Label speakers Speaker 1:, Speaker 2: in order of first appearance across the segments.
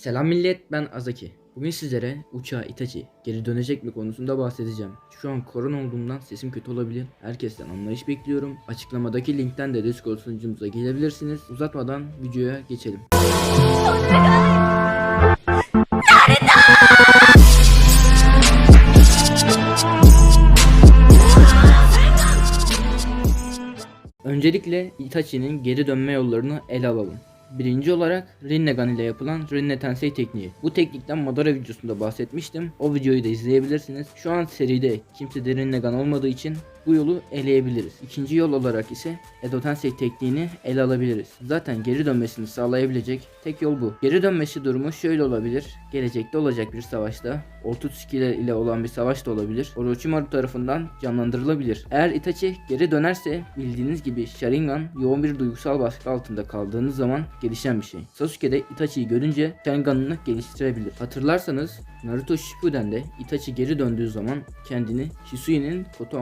Speaker 1: Selam millet ben Azaki. Bugün sizlere uçağı Itachi geri dönecek mi konusunda bahsedeceğim. Şu an korona olduğumdan sesim kötü olabilir. Herkesten anlayış bekliyorum. Açıklamadaki linkten de Discord sunucumuza gelebilirsiniz. Uzatmadan videoya geçelim. Öncelikle Itachi'nin geri dönme yollarını ele alalım. Birinci olarak Rinnegan ile yapılan Rinne Tensei tekniği. Bu teknikten Madara videosunda bahsetmiştim. O videoyu da izleyebilirsiniz. Şu an seride kimse de Rinnegan olmadığı için bu yolu eleyebiliriz. İkinci yol olarak ise Edo Tensei tekniğini ele alabiliriz. Zaten geri dönmesini sağlayabilecek tek yol bu. Geri dönmesi durumu şöyle olabilir. Gelecekte olacak bir savaşta, Ortutsuki ile olan bir savaş da olabilir. Orochimaru tarafından canlandırılabilir. Eğer Itachi geri dönerse bildiğiniz gibi Sharingan yoğun bir duygusal baskı altında kaldığınız zaman gelişen bir şey. Sasuke de Itachi'yi görünce Sharingan'ını geliştirebilir. Hatırlarsanız Naruto Shippuden'de Itachi geri döndüğü zaman kendini Shisui'nin Koto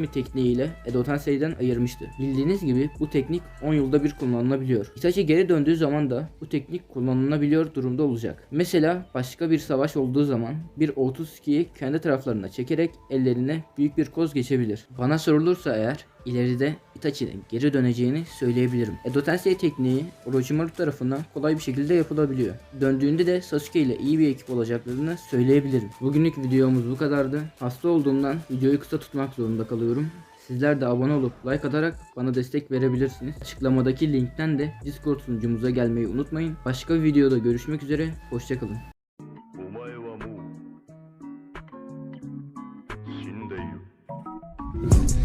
Speaker 1: Amatsukami tekniğiyle Edo Tensei'den ayırmıştı. Bildiğiniz gibi bu teknik 10 yılda bir kullanılabiliyor. Itachi geri döndüğü zaman da bu teknik kullanılabiliyor durumda olacak. Mesela başka bir savaş olduğu zaman bir Otsuki'yi kendi taraflarına çekerek ellerine büyük bir koz geçebilir. Bana sorulursa eğer ileride Itachi'nin geri döneceğini söyleyebilirim. Edo Tensei tekniği Orochimaru tarafından kolay bir şekilde yapılabiliyor. Döndüğünde de Sasuke ile iyi bir ekip olacaklarını söyleyebilirim. Bugünlük videomuz bu kadardı. Hasta olduğumdan videoyu kısa tutmak zorunda kalıyorum. Sizler de abone olup like atarak bana destek verebilirsiniz. Açıklamadaki linkten de Discord sunucumuza gelmeyi unutmayın. Başka bir videoda görüşmek üzere. Hoşçakalın. Thank you.